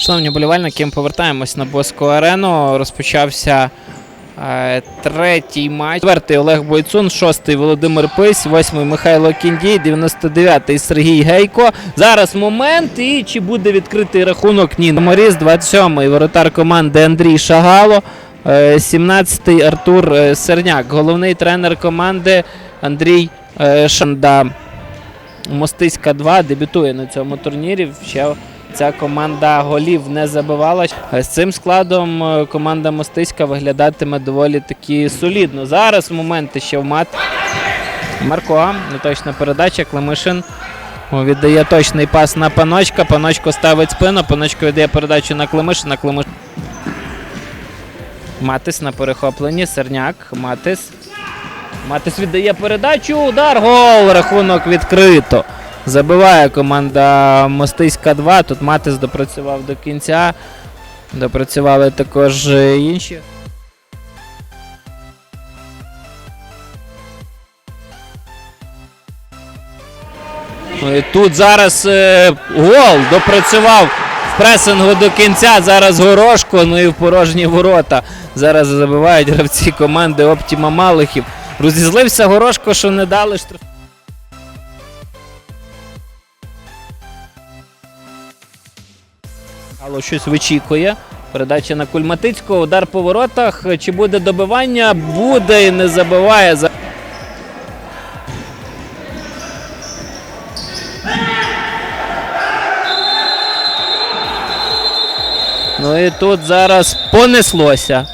Шановні болівальники, ми повертаємось на Боску арену. Розпочався е, третій матч. Четвертий Олег Бойцун, шостий Володимир Пись, восьмий Михайло Кіндій, 99-й Сергій Гейко. Зараз момент і чи буде відкритий рахунок? Ні. Моріз, 27-й воротар команди Андрій Шагало, е, 17-й Артур е, Серняк. Головний тренер команди Андрій е, Шанда. Мостиська 2 дебютує на цьому турнірі. Ще ця команда голів не забивала. З цим складом е, команда Мостиська виглядатиме доволі таки солідно. Зараз моменти ще в мат. Марко, неточна передача. Климишин віддає точний пас на паночка. Паночко ставить спину. Паночко віддає передачу на Климишина. Климиш... Матис на перехопленні. Серняк. Матис. Матис віддає передачу. Удар. Гол. Рахунок відкрито. Забиває команда Мостиська 2. Тут Матис допрацював до кінця. Допрацювали також е, інші. Ну Тут зараз е, гол допрацював в пресингу до кінця. Зараз Горошко, ну і в порожні ворота. Зараз забивають гравці команди Оптіма Малихів. Розізлився Горошко, що не дали штраф. Гало щось вичікує. Передача на Кульматицького, удар по воротах. Чи буде добивання? Буде і не забиває. Ну і тут зараз понеслося.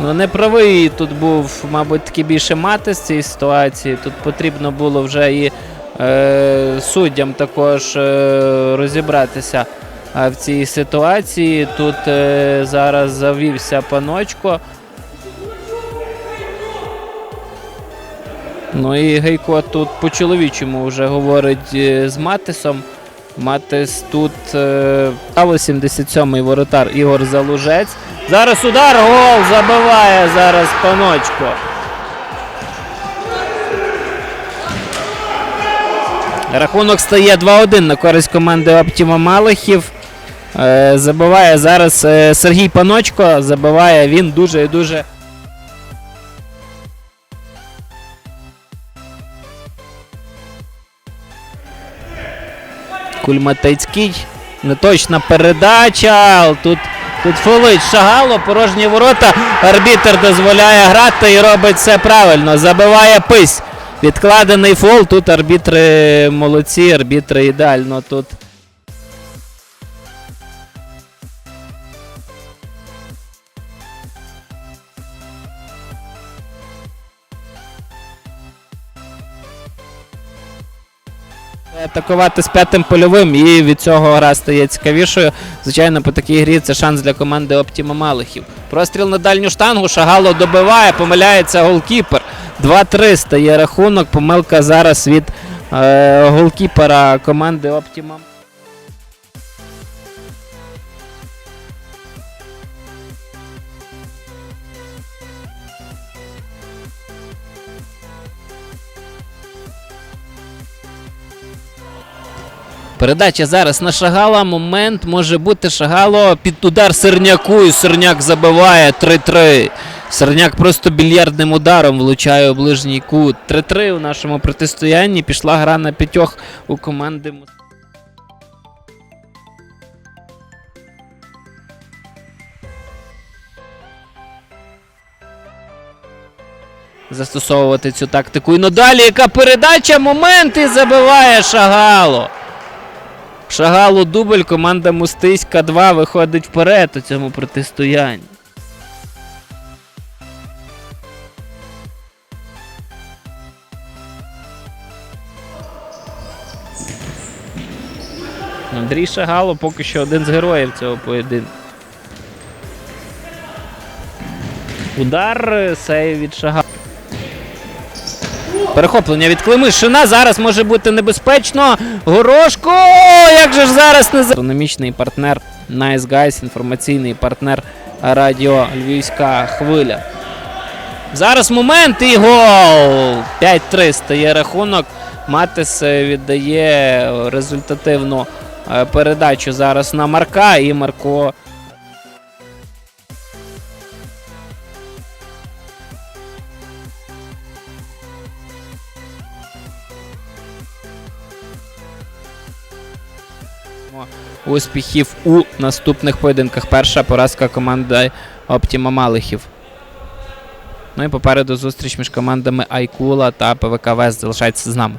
Ну, не правий тут був, мабуть, таки більше мати з цієї ситуації. Тут потрібно було вже і суддям також е, розібратися е, в цій ситуації. Тут е, зараз завівся паночко. Ну і Гейко тут по-чоловічому вже говорить е, з Матисом. Матис тут е, а 87-й воротар Ігор Залужець. Зараз удар, гол забиває зараз паночко. Рахунок стає 2-1 на користь команди Оптіма Малихів. Е, забиває зараз е, Сергій Паночко. Забиває він дуже і дуже. Кульматицький. Неточна передача. Тут, тут фолить шагало, порожні ворота. Арбітер дозволяє грати і робить все правильно. Забиває пись. Відкладений фол. Тут арбітри молодці, арбітри ідеально тут. атакувати з п'ятим польовим, і від цього гра стає цікавішою. Звичайно, по такій грі це шанс для команди Оптіма Малихів. Простріл на дальню штангу. Шагало добиває, помиляється голкіпер. 2-3 стає рахунок. Помилка зараз від е, голкіпера команди Оптіма. Передача зараз на Шагала. Момент може бути Шагало під удар Серняку. І Серняк забиває 3-3. Серняк просто більярдним ударом влучає у ближній кут. 3-3 у нашому протистоянні. Пішла гра на п'ятьох у команди. Застосовувати цю тактику. І надалі яка передача, момент і забиває Шагало. Шагалу дубль, команда Мустиська 2 виходить вперед у цьому протистоянні. Андрій Шагало поки що один з героїв цього поєдинку. Удар е, сейв від Шагала. Перехоплення від Климишина. Зараз може бути небезпечно. Горошко! Як же ж зараз не за... Економічний партнер Nice Guys, інформаційний партнер Радіо Львівська хвиля. Зараз момент і гол! 5-3 стає рахунок. Матис е, віддає результативну передачу зараз на Марка, і Марко. Успіхів у наступних поєдинках. Перша поразка команди Оптіма Малихів. Ну і попереду зустріч між командами Айкула та ПВК Вест залишається з нами.